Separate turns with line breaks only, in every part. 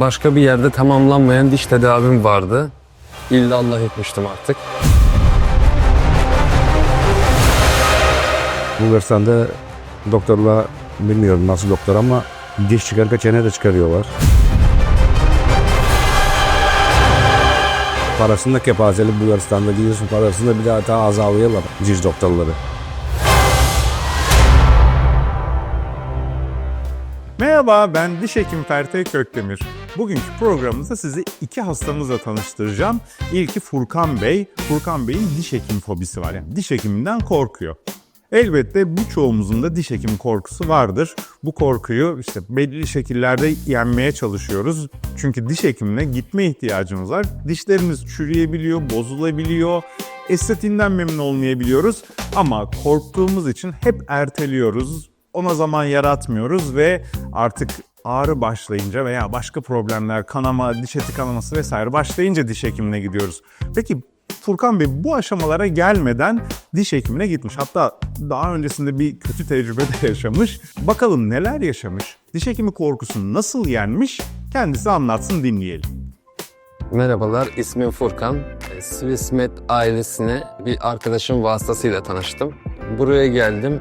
Başka bir yerde tamamlanmayan diş tedavim vardı. İllallah etmiştim artık.
Bulgaristan'da doktorla bilmiyorum nasıl doktor ama diş çıkarırken çene de çıkarıyorlar. Parasını da kepazeli Bulgaristan'da gidiyorsun parasını da bir daha daha azalıyorlar diş doktorları.
Merhaba ben diş hekim Fertay Kökdemir. Bugünkü programımızda sizi iki hastamızla tanıştıracağım. İlki Furkan Bey. Furkan Bey'in diş hekim fobisi var. Yani diş hekiminden korkuyor. Elbette bu çoğumuzun da diş hekimi korkusu vardır. Bu korkuyu işte belli şekillerde yenmeye çalışıyoruz. Çünkü diş hekimine gitme ihtiyacımız var. Dişlerimiz çürüyebiliyor, bozulabiliyor. Estetiğinden memnun olmayabiliyoruz. Ama korktuğumuz için hep erteliyoruz ona zaman yaratmıyoruz ve artık ağrı başlayınca veya başka problemler, kanama, diş eti kanaması vesaire başlayınca diş hekimine gidiyoruz. Peki Furkan Bey bu aşamalara gelmeden diş hekimine gitmiş. Hatta daha öncesinde bir kötü tecrübe de yaşamış. Bakalım neler yaşamış? Diş hekimi korkusunu nasıl yenmiş? Kendisi anlatsın dinleyelim.
Merhabalar, ismim Furkan. E, Swissmed ailesine bir arkadaşım vasıtasıyla tanıştım. Buraya geldim.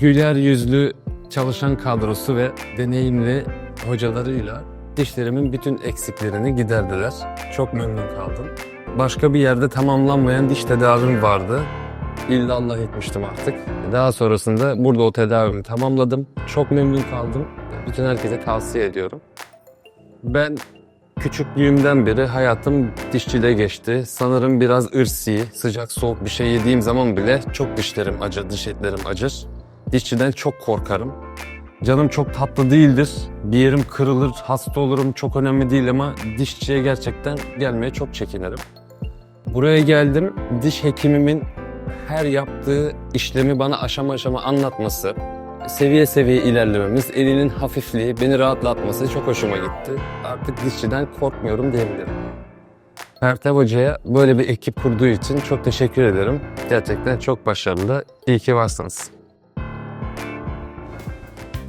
Güler yüzlü çalışan kadrosu ve deneyimli hocalarıyla dişlerimin bütün eksiklerini giderdiler. Çok memnun kaldım. Başka bir yerde tamamlanmayan diş tedavim vardı. İllallah etmiştim artık. Daha sonrasında burada o tedavimi tamamladım. Çok memnun kaldım. Bütün herkese tavsiye ediyorum. Ben Küçüklüğümden beri hayatım dişçide geçti. Sanırım biraz ırsi, sıcak soğuk bir şey yediğim zaman bile çok dişlerim acır, diş etlerim acır. Dişçiden çok korkarım. Canım çok tatlı değildir. Bir yerim kırılır, hasta olurum çok önemli değil ama dişçiye gerçekten gelmeye çok çekinirim. Buraya geldim, diş hekimimin her yaptığı işlemi bana aşama aşama anlatması, seviye seviye ilerlememiz, elinin hafifliği, beni rahatlatması çok hoşuma gitti. Artık dişçiden korkmuyorum diyebilirim. Pertev Hoca'ya böyle bir ekip kurduğu için çok teşekkür ederim. Gerçekten çok başarılı. İyi ki varsınız.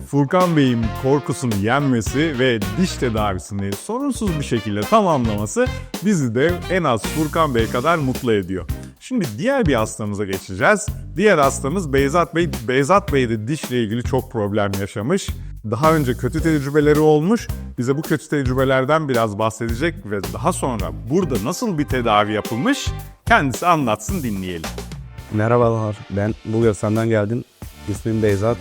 Furkan Bey'in korkusunu yenmesi ve diş tedavisini sorunsuz bir şekilde tamamlaması bizi de en az Furkan Bey kadar mutlu ediyor. Şimdi diğer bir hastamıza geçeceğiz. Diğer hastamız Beyzat Bey. Beyzat Bey de dişle ilgili çok problem yaşamış. Daha önce kötü tecrübeleri olmuş. Bize bu kötü tecrübelerden biraz bahsedecek ve daha sonra burada nasıl bir tedavi yapılmış kendisi anlatsın dinleyelim.
Merhabalar ben Bulgaristan'dan geldim. İsmim Beyzat.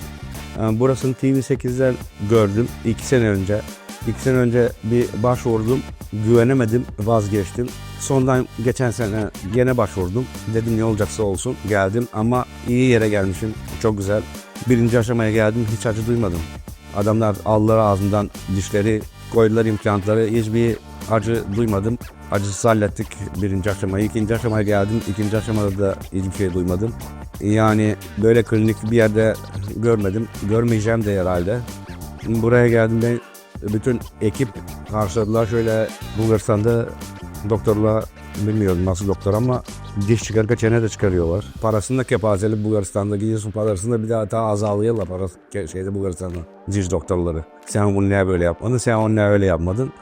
Ee, Burasını TV8'den gördüm 2 sene önce. 2 sene önce bir başvurdum. Güvenemedim, vazgeçtim. Sondan geçen sene gene başvurdum. Dedim ne olacaksa olsun. Geldim ama iyi yere gelmişim. Çok güzel. Birinci aşamaya geldim. Hiç acı duymadım. Adamlar aldılar ağzımdan dişleri, koydular implantları. Hiçbir acı duymadım. Acısız hallettik birinci aşamayı. İkinci aşamaya geldim. İkinci aşamada da hiçbir şey duymadım. Yani böyle klinik bir yerde görmedim. Görmeyeceğim de herhalde. Buraya geldiğimde bütün ekip karşıladılar. Şöyle Bulgaristan'da doktorla bilmiyorum nasıl doktor ama diş çıkarırken çene de çıkarıyorlar. Parasını da kepazeli Bulgaristan'da gidiyorsun parasını da bir daha daha azalıyorlar parası şeyde Bulgaristan'da diş doktorları. Sen bunu niye böyle yapmadın sen onu niye öyle yapmadın.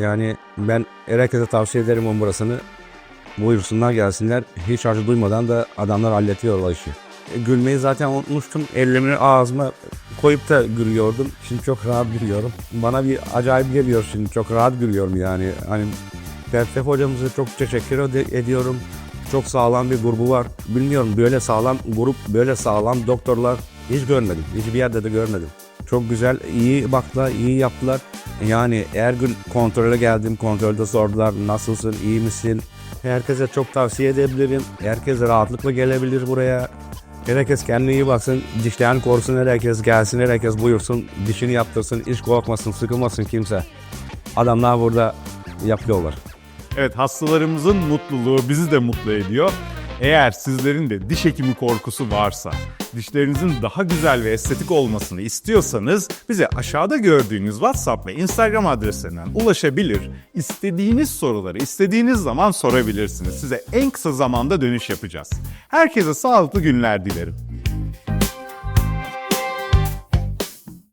Yani ben herkese tavsiye ederim onun burasını. Buyursunlar gelsinler. Hiç acı duymadan da adamlar hallediyorlar işi. Gülmeyi zaten unutmuştum. Ellerimi ağzıma koyup da gülüyordum. Şimdi çok rahat gülüyorum. Bana bir acayip geliyor şimdi. Çok rahat gülüyorum yani. Hani Pertef hocamıza çok teşekkür ed- ediyorum. Çok sağlam bir grubu var. Bilmiyorum böyle sağlam grup, böyle sağlam doktorlar hiç görmedim. Hiçbir yerde de görmedim. Çok güzel, iyi baktılar, iyi yaptılar. Yani her gün kontrole geldim, kontrolde sordular nasılsın, iyi misin? Herkese çok tavsiye edebilirim. Herkes rahatlıkla gelebilir buraya. Herkes kendine iyi baksın, dişlerini korusun, herkes gelsin, herkes buyursun, dişini yaptırsın, hiç korkmasın, sıkılmasın kimse. Adamlar burada yapıyorlar.
Evet hastalarımızın mutluluğu bizi de mutlu ediyor. Eğer sizlerin de diş hekimi korkusu varsa, dişlerinizin daha güzel ve estetik olmasını istiyorsanız bize aşağıda gördüğünüz WhatsApp ve Instagram adreslerinden ulaşabilir. İstediğiniz soruları istediğiniz zaman sorabilirsiniz. Size en kısa zamanda dönüş yapacağız. Herkese sağlıklı günler dilerim.